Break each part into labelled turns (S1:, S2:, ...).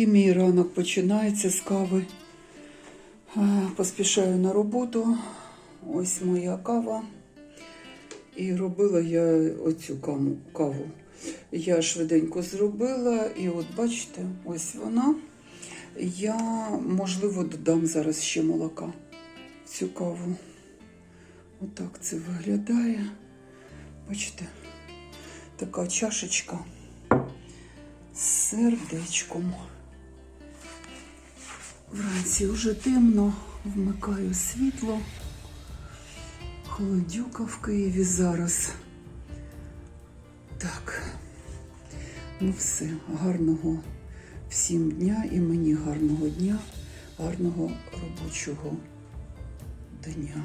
S1: І мій ранок починається з кави. Е, Поспішаю на роботу. Ось моя кава. І робила я оцю каву. Я швиденько зробила, і от бачите, ось вона. Я, можливо, додам зараз ще молока в цю каву. Отак це виглядає. Бачите, така чашечка з сердечком. Вранці вже темно, вмикаю світло. Холодюка в Києві зараз. Так. Ну все, гарного всім дня і мені гарного дня, гарного робочого дня.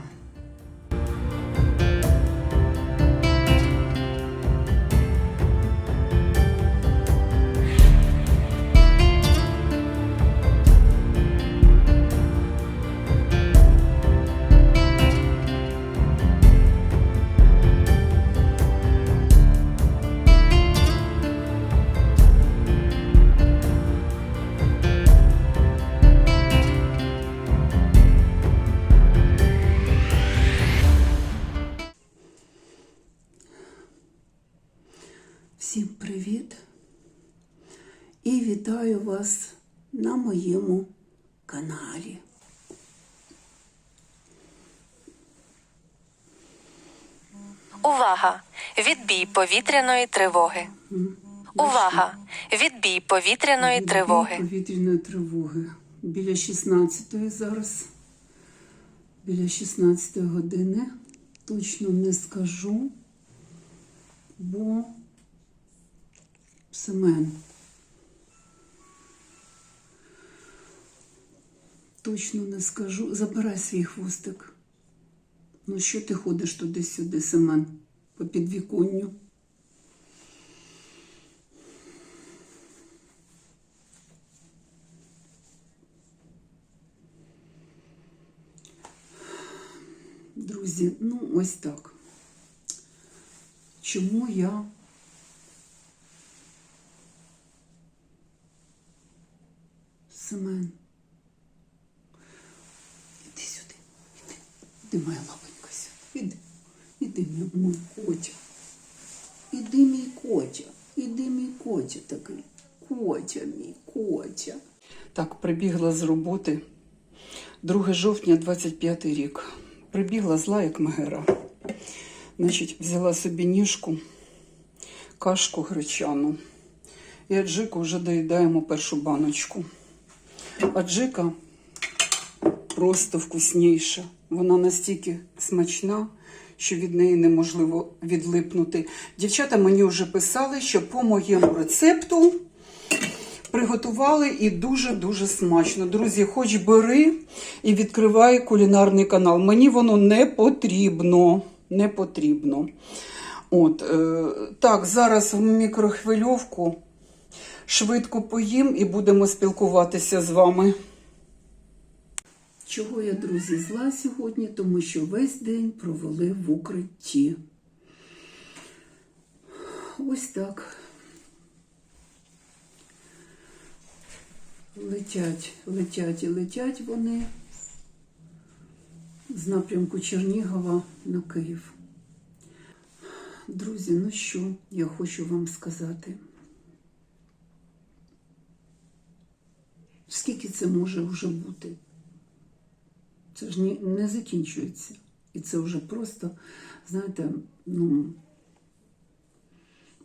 S1: Моєму каналі.
S2: Увага! Відбій повітряної тривоги. Увага! Відбій повітряної
S1: Відбій
S2: тривоги.
S1: Повітряної тривоги. Біля 16-ї зараз. Біля 16-ї години. Точно не скажу, бо Семен. Точно не скажу. Забирай свій хвостик. Ну, що ти ходиш туди-сюди, Семен, по підвіконню? Друзі, ну ось так. Чому я Семен? Іди сюди, іди. Іди, моя лапонька сюди. Іди. Іди, мій, котя. Іди, мій котя. Іди, мій котя такий. Котя мій, котя. Так, прибігла з роботи. 2 жовтня, 25 рік. Прибігла зла, як мегера. Значить, взяла собі ніжку, кашку гречану. І аджику вже доїдаємо першу баночку. Аджика просто вкусніша. Вона настільки смачна, що від неї неможливо відлипнути. Дівчата мені вже писали, що по моєму рецепту приготували і дуже-дуже смачно. Друзі, хоч бери і відкривай кулінарний канал. Мені воно не потрібно. Не потрібно. От, е, так, зараз в мікрохвильовку швидко поїм і будемо спілкуватися з вами. Чого я, друзі, зла сьогодні? Тому що весь день провели в укритті. Ось так. Летять, летять і летять вони з напрямку Чернігова на Київ. Друзі, ну що я хочу вам сказати? Скільки це може вже бути? Це ж ні- не закінчується. І це вже просто, знаєте, ну,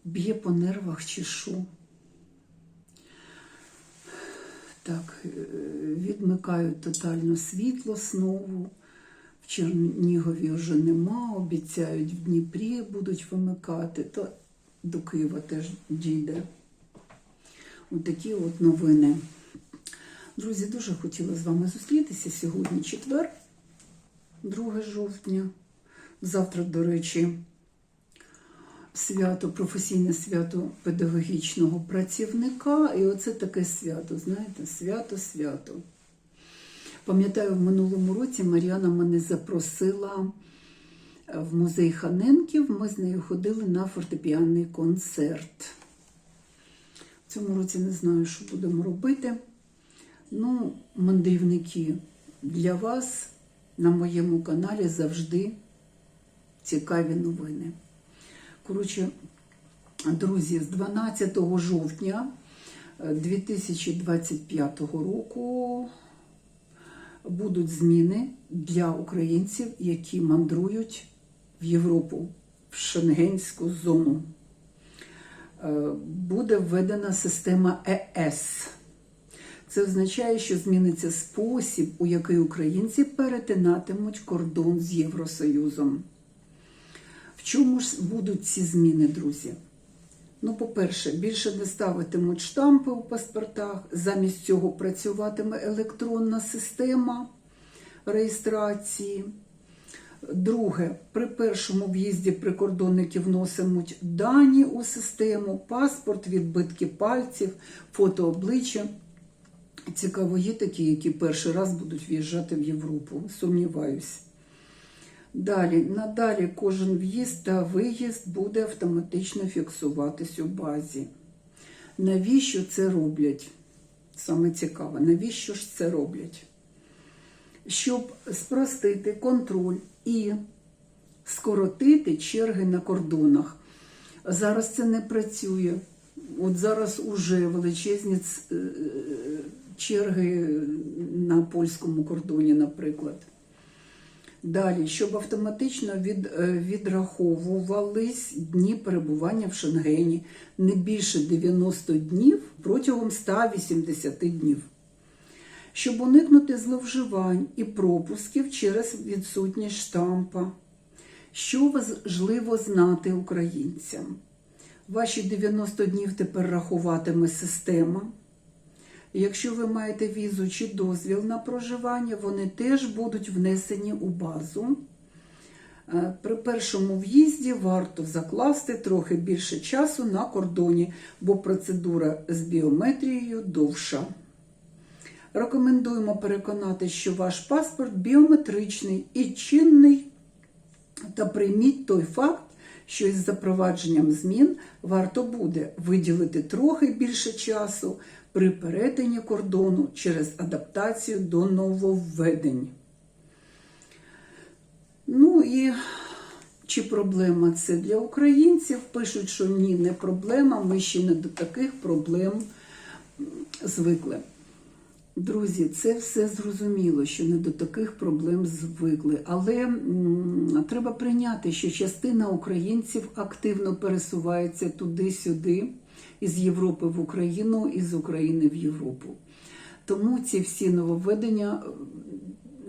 S1: б'є по нервах чи що. Так, е, відмикають тотально світло знову. В Чернігові вже нема, обіцяють в Дніпрі будуть вимикати, то до Києва теж дійде. От от новини. Друзі, дуже хотіла з вами зустрітися сьогодні четвер, 2 жовтня. Завтра, до речі, свято, професійне свято педагогічного працівника. І оце таке свято, знаєте, свято-свято. Пам'ятаю, в минулому році Мар'яна мене запросила в музей Ханенків. Ми з нею ходили на фортепіанний концерт. В цьому році не знаю, що будемо робити. Ну, мандрівники, для вас на моєму каналі завжди цікаві новини. Коротше, друзі, з 12 жовтня е, 2025 року будуть зміни для українців, які мандрують в Європу, в Шенгенську зону. Е, Буде введена система ЕС. Це означає, що зміниться спосіб, у який українці перетинатимуть кордон з Євросоюзом. В чому ж будуть ці зміни, друзі? Ну, по-перше, більше не ставитимуть штампи у паспортах, замість цього працюватиме електронна система реєстрації. Друге, при першому в'їзді прикордонники вносимуть дані у систему, паспорт, відбитки пальців, фото обличчя. Цікаво, є такі, які перший раз будуть в'їжджати в Європу. Сумніваюсь. Далі, надалі кожен в'їзд та виїзд буде автоматично фіксуватись у базі. Навіщо це роблять? Саме цікаве, навіщо ж це роблять? Щоб спростити контроль і скоротити черги на кордонах. Зараз це не працює. От зараз уже величезні е, черги на польському кордоні, наприклад. Далі, щоб автоматично від, е, відраховувались дні перебування в Шенгені не більше 90 днів протягом 180 днів. Щоб уникнути зловживань і пропусків через відсутність штампа. Що важливо знати українцям? Ваші 90 днів тепер рахуватиме система. Якщо ви маєте візу чи дозвіл на проживання, вони теж будуть внесені у базу. Е, При першому в'їзді варто закласти трохи більше часу на кордоні, бо процедура з біометрією довша. Рекомендуємо переконати, що ваш паспорт біометричний і чинний, та прийміть той факт, що із запровадженням змін варто буде виділити трохи більше часу при перетині кордону через адаптацію до нововведень. Ну і чи проблема це для українців? Пишуть, що ні, не проблема. Ми ще не до таких проблем звикли. Друзі, це все зрозуміло, що не до таких проблем звикли. Але м, треба прийняти, що частина українців активно пересувається туди-сюди, із Європи в Україну, і з України в Європу. Тому ці всі нововведення е,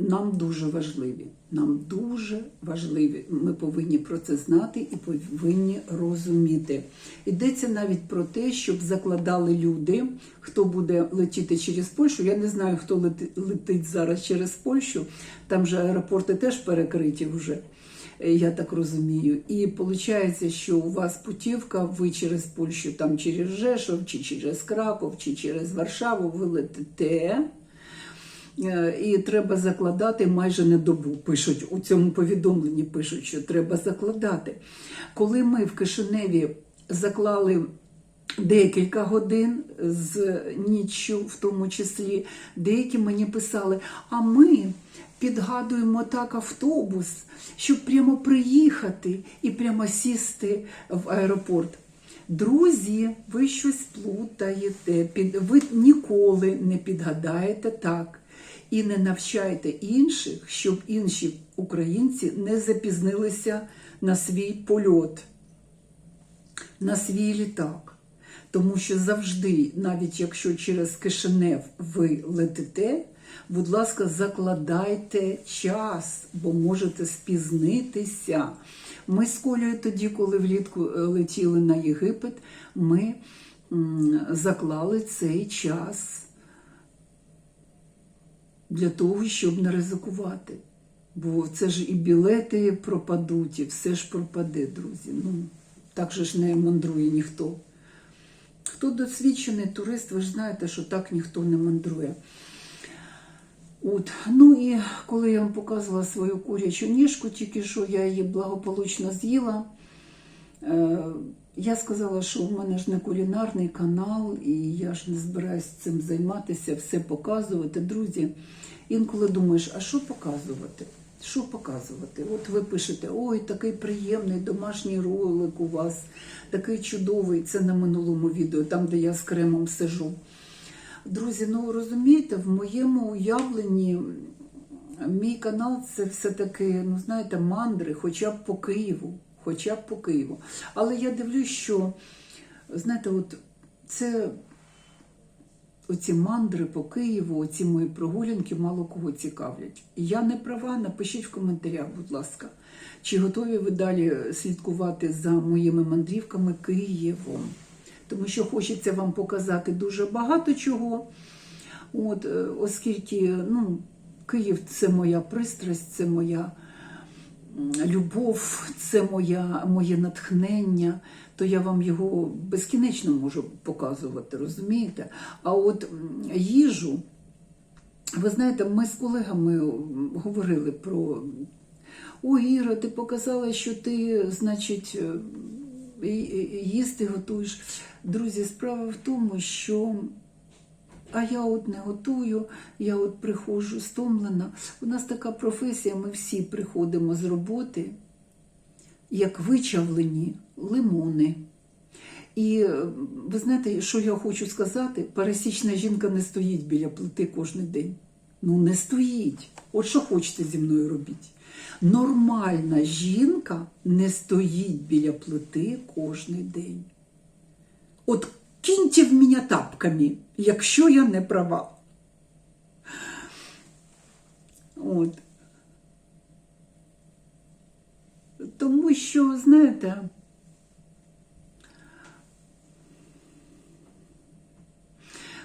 S1: нам дуже важливі. Нам дуже важливі. Ми повинні про це знати і повинні розуміти. Йдеться навіть про те, щоб закладали люди, хто буде летіти через Польщу. Я не знаю, хто лети- летить зараз через Польщу. Там же аеропорти теж перекриті вже. Я так розумію. І виходить, що у вас путівка, ви через Польщу, там через Жешов, чи через Краков, чи через Варшаву, ви. Е, І треба закладати майже на добу. Пишуть у цьому повідомленні, пишуть, що треба закладати. Коли ми в Кишиневі заклали декілька годин з ніччю, в тому числі, деякі мені писали, а ми підгадуємо так автобус, щоб прямо приїхати і прямо сісти в аеропорт. Друзі, ви щось плутаєте, ви ніколи не підгадаєте так. І не навчайте інших, щоб інші українці не запізнилися на свій польот, на свій літак. Тому що завжди, навіть якщо через Кишинев ви летите, будь ласка, закладайте час, бо можете спізнитися. Ми з Колею тоді, коли влітку е, летіли на Єгипет, ми заклали цей час для того, щоб не ризикувати. Бо це ж і білети пропадуть, і все ж пропаде, друзі. Ну, так же ж не мандрує ніхто. Хто досвідчений турист, ви ж знаєте, що так ніхто не мандрує. От. Ну і коли я вам показувала свою курячу ніжку, тільки що я її благополучно з'їла. Е, я сказала, що в мене ж не кулінарний канал, і я ж не збираюсь цим займатися, все показувати. Друзі, інколи думаєш, а що показувати? Що показувати? От ви пишете, ой, такий приємний домашній ролик у вас, такий чудовий. Це на минулому відео, там, де я з кремом сижу. Друзі, ну розумієте, в моєму уявленні мій канал це все-таки, ну знаєте, мандри, хоча б по Києву. Хоча б по Києву. Але я дивлюсь, що, знаєте, от це оці мандри по Києву, оці мої прогулянки мало кого цікавлять. Я не права, напишіть в коментарях, будь ласка, чи готові ви далі слідкувати за моїми мандрівками Києвом. Тому що хочеться вам показати дуже багато чого. От, е, оскільки ну, Київ це моя пристрасть, це моя любов, це моя, моє натхнення, то я вам його безкінечно можу показувати, розумієте? А от їжу, ви знаєте, ми з колегами говорили про. Іра, ти показала, що ти, значить, е, їсти готуєш. Друзі, справа в тому, що а я от не готую, я от приходжу стомлена. У нас така професія, ми всі приходимо з роботи, як вичавлені лимони. І ви знаєте, що я хочу сказати? Пересічна жінка не стоїть біля плити кожен день. Ну, не стоїть. От що хочете зі мною робіть? Нормальна жінка не стоїть біля плити кожен день. От киньте в мене тапками, якщо я не права. От. Тому що, знаєте,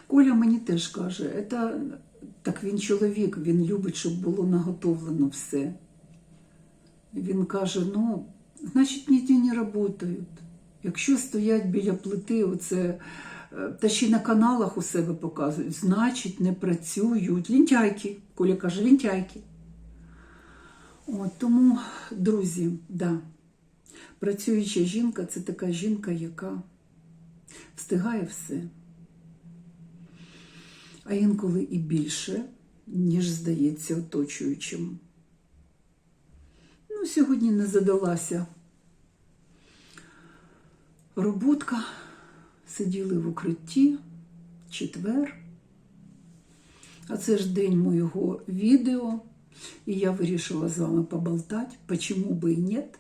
S1: Коля мені теж каже, це, так він чоловік, він любить, щоб було наготовлено все. Він каже: ну, значить, ніде не працюють. Якщо стоять біля плити, оце, е, та ще й на каналах у себе показують, значить, не працюють. Лінтяйки. Коля каже, лінтяйки. От, тому, друзі, да, працююча жінка це така жінка, яка встигає все. А інколи і більше, ніж здається оточуючим. Ну, сьогодні не задалася. Роботка, сиділи в укритті, четвер. А це ж день моєго відео, і я вирішила з вами поболтати, почему би і нет,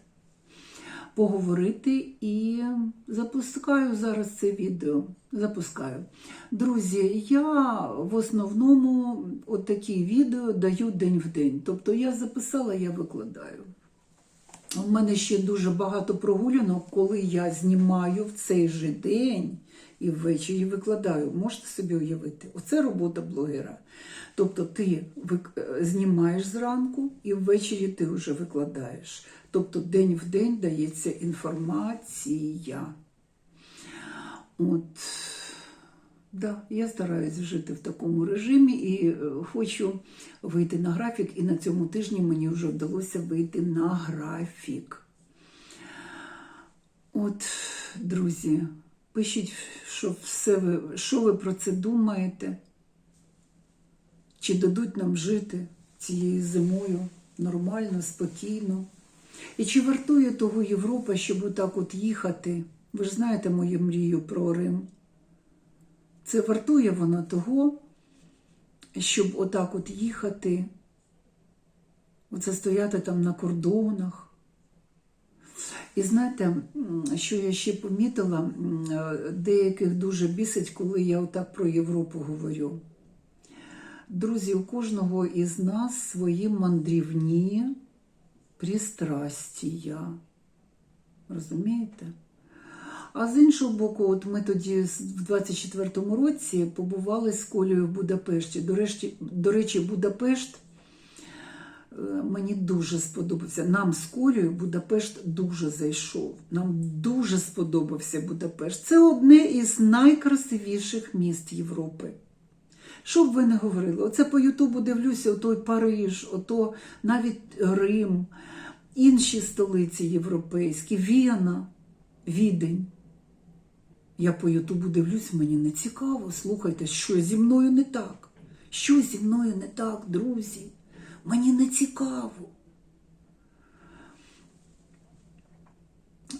S1: поговорити і запускаю зараз це відео. Запускаю. Друзі, я в основному от такі відео даю день в день. Тобто я записала, я викладаю. У мене ще дуже багато прогулянок, коли я знімаю в цей же день і ввечері викладаю. Можете собі уявити? Оце робота блогера. Тобто ти знімаєш зранку і ввечері ти вже викладаєш. Тобто день в день дається інформація. От. Да, я стараюсь жити в такому режимі і е, хочу вийти на графік, і на цьому тижні мені вже вдалося вийти на графік. От, друзі, пишіть, що, все ви, що ви про це думаєте, чи дадуть нам жити цією зимою нормально, спокійно. І чи вартує того Європа, щоб отак от їхати? Ви ж знаєте мою мрію про Рим. Це вартує воно того, щоб отак от їхати, оце стояти там на кордонах. І знаєте, що я ще помітила, деяких дуже бісить, коли я отак про Європу говорю. Друзі, у кожного із нас свої мандрівні пристрастія. Розумієте? А з іншого боку, от ми тоді в 24-му році побували з Колею в Будапешті. До речі, до речі, Будапешт е, мені дуже сподобався. Нам з Колею Будапешт дуже зайшов. Нам дуже сподобався Будапешт. Це одне із найкрасивіших міст Європи. Що б ви не говорили? Оце по Ютубу дивлюся, отой Париж, ото навіть Рим, інші столиці європейські, Віна, Відень. Я по Ютубу дивлюсь, мені не цікаво. Слухайте, що зі мною не так? Що зі мною не так, друзі? Мені не цікаво.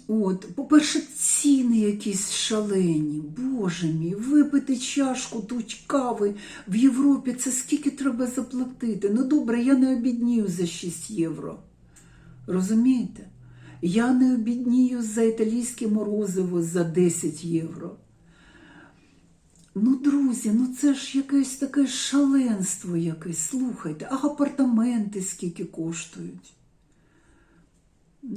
S1: От, по-перше, ціни якісь шалені. Боже мій, випити чашку тут кави в Європі це скільки треба заплатити? Ну добре, я не обіднію за 6 євро. Розумієте? Я не обіднію за італійське морозиво за 10 євро. Ну, друзі, ну це ж якесь таке шаленство якесь. Слухайте, а апартаменти скільки коштують?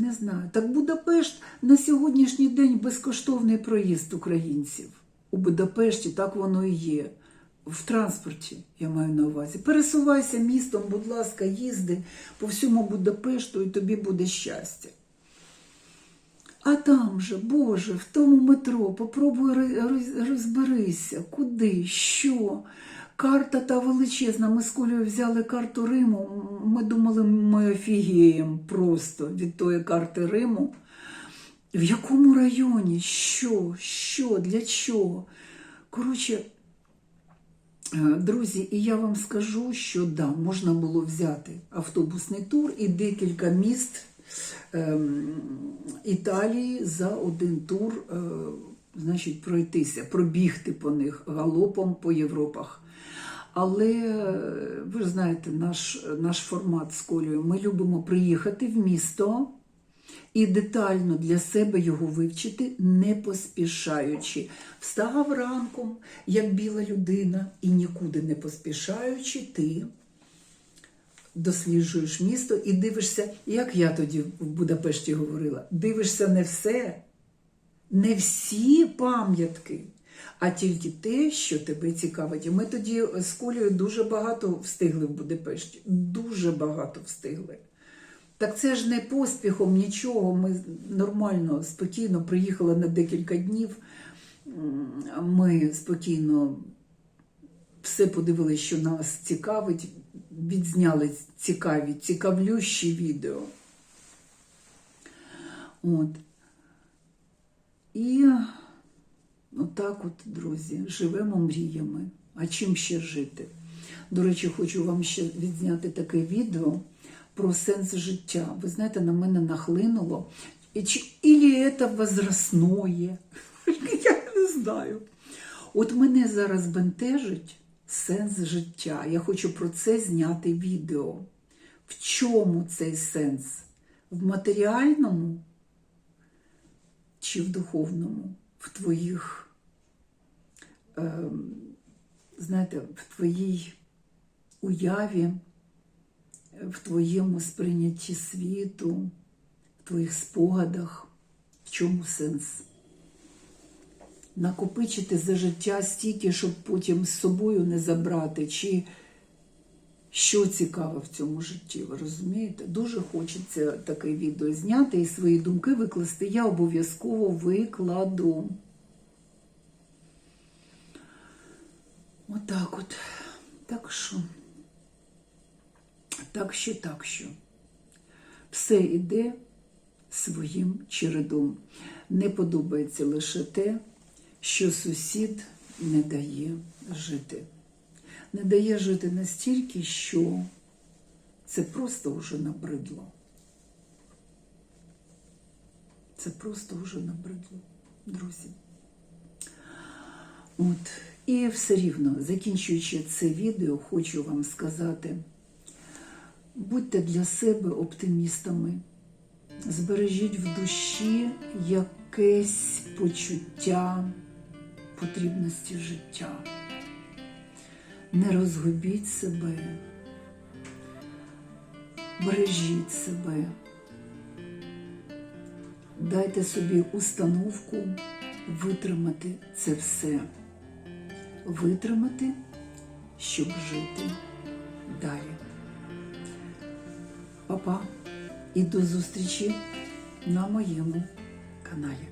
S1: Не знаю. Так Будапешт на сьогоднішній день безкоштовний проїзд українців. У Будапешті так воно і є. В транспорті, я маю на увазі. Пересувайся містом, будь ласка, їзди по всьому Будапешту, і тобі буде щастя. А там же, Боже, в тому метро, попробуй роз- роз- розберися, куди, що. Карта та величезна. Ми з Колею взяли карту Риму. Ми думали, ми офігіємо просто від тої карти Риму. В якому районі? Що? Що? Для чого? Коротше, Е, Друзі, і я вам скажу, що да, можна було взяти автобусний тур і декілька міст ем, Італії за один тур, е, значить, пройтися, пробігти по них галопом по Європах. Але ви ж знаєте, наш, наш формат з Колею. Ми любимо приїхати в місто і детально для себе його вивчити, не поспішаючи. Встав ранком, як біла людина, і нікуди не поспішаючи, ти досліджуєш місто і дивишся, як я тоді в Будапешті говорила, дивишся не все, не всі пам'ятки, а тільки те, що тебе цікавить. І ми тоді з Колею дуже багато встигли в Будапешті. Дуже багато встигли. Так це ж не поспіхом нічого. Ми нормально, спокійно приїхали на декілька днів. Ми спокійно все подивилися, що нас цікавить, відзняли цікаві, цікавлющі відео. От. І отак от, друзі, живемо мріями. А чим ще жити? До речі, хочу вам ще відзняти таке відео про сенс життя. Ви знаєте, на мене нахлинуло. Ілі це возрастное? Я не знаю. От мене зараз бентежить сенс життя. Я хочу про це зняти відео. В чому цей сенс? В матеріальному чи в духовному? В твоїх, знаєте, в твоїй уяві, в твоєму сприйнятті світу, в твоїх спогадах. В чому сенс? Накопичити за життя стільки, щоб потім з собою не забрати, чи що цікаве в цьому житті, ви розумієте? Дуже хочеться таке відео зняти і свої думки викласти. Я обов'язково викладу. Отак от. Так що. Так що, так що. Все йде своїм чередом. Не подобається лише те, що сусід не дає жити. Не дає жити настільки, що це просто вже набридло. Це просто вже набридло, друзі. От. І все рівно, закінчуючи це відео, хочу вам сказати, будьте для себе оптимістами, збережіть в душі якесь почуття потрібності життя. Не розгубіть себе, бережіть себе, дайте собі установку витримати це все. Витримати, щоб жити далі. Па-па і до зустрічі на моєму каналі.